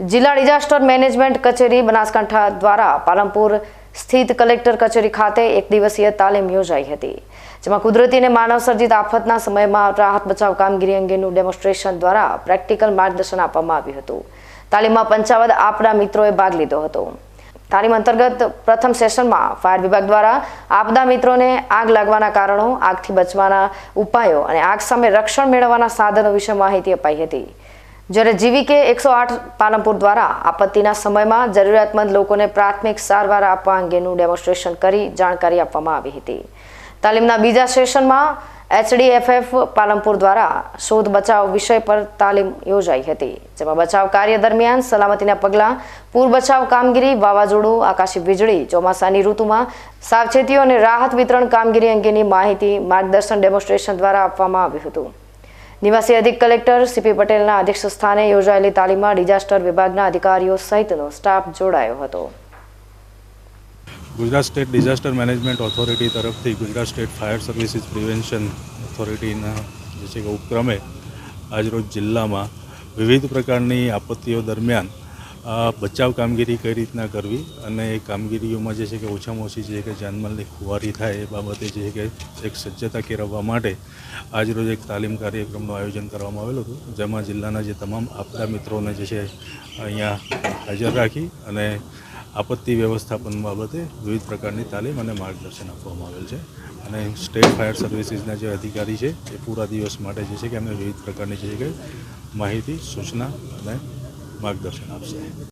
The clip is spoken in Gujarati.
જિલ્લા ડિઝાસ્ટર મેનેજમેન્ટ કચેરી બનાસકાંઠા દ્વારા પાલનપુર સ્થિત કલેક્ટર કચેરી ખાતે એક દિવસીય તાલીમ યોજાઈ હતી, જેમાં કુદરતી અને માનવ સર્જિત આફતના સમયમાં રાહત બચાવ કામગીરી અંગેનું ડેમોન્સ્ટ્રેશન દ્વારા પ્રેક્ટિકલ માર્ગદર્શન આપવામાં આવ્યું હતું. તાલીમમાં પંચાવન આપણા મિત્રોએ ભાગ લીધો હતો. તાલીમ અંતર્ગત પ્રથમ સેશનમાં ફાયર વિભાગ દ્વારા આપદા મિત્રોને આગ લાગવાના કારણો, આગથી બચવાના ઉપાયો અને આગ સામે રક્ષણ મેળવવાના સાધનો વિશે માહિતી અપાઈ હતી. જ્યારે જીવીકે એકસો આઠ પાલનપુર દ્વારા આપત્તિના સમયમાં જરૂરિયાતમંદ લોકોને પ્રાથમિક સારવાર આપવા અંગેનું ડેમોન્સ્ટ્રેશન કરી જાણકારી આપવામાં આવી હતી. તાલીમના બીજા સેશનમાં એચડીએફએફ પાલનપુર દ્વારા શોધ બચાવ વિષય પર તાલીમ યોજાઈ હતી, જેમાં બચાવ કાર્ય દરમિયાન સલામતીના પગલાં, પૂર બચાવ કામગીરી, વાવાઝોડું, આકાશી વીજળી, ચોમાસાની ઋતુમાં સાવચેતીઓ અને રાહત વિતરણ કામગીરી અંગેની માહિતી માર્ગદર્શન ડેમોન્સ્ટ્રેશન દ્વારા આપવામાં આવ્યું હતું. નિવાસી અધિક કલેક્ટર સીપી પટેલના અધ્યક્ષ સ્થાને યોજાયેલી તાલીમમાં ડિઝાસ્ટર વિભાગના અધિકારીઓ સહિતનો સ્ટાફ જોડાયો હતો. Gujarat state disaster management authority તરફથી Gujarat state fire services prevention ઓથોરિટીના જે છે કે ઉપક્રમે આજરોજ જિલ્લામાં વિવિધ પ્રકારની આપત્તિઓ દરમિયાન અ, બચાવ કામગીરી કઈ રીતના કરવી અને એ કામગીરીઓમાં જે છે કે ઓછામાં ઓછી જે કે જાનમાલની ખુવારી થાય એ બાબતે જે કે એક સજ્જતા કેળવવા માટે આજરોજ એક તાલીમ કાર્યક્રમનું આયોજન કરવામાં આવેલું હતું જેમાં જિલ્લાના જે તમામ આપદા મિત્રોને જે છે અહીંયા હાજર રાખી અને આપત્તિ વ્યવસ્થાપન બાબતે વિવિધ પ્રકારની તાલીમ અને માર્ગદર્શન આપવામાં આવેલ છે. અને સ્ટેટ ફાયર સર્વિસીસના જે અધિકારી છે એ પૂરા દિવસ માટે જે છે કે એમને વિવિધ પ્રકારની જે કે માહિતી સૂચના અને માર્ગદર્શન આપશે.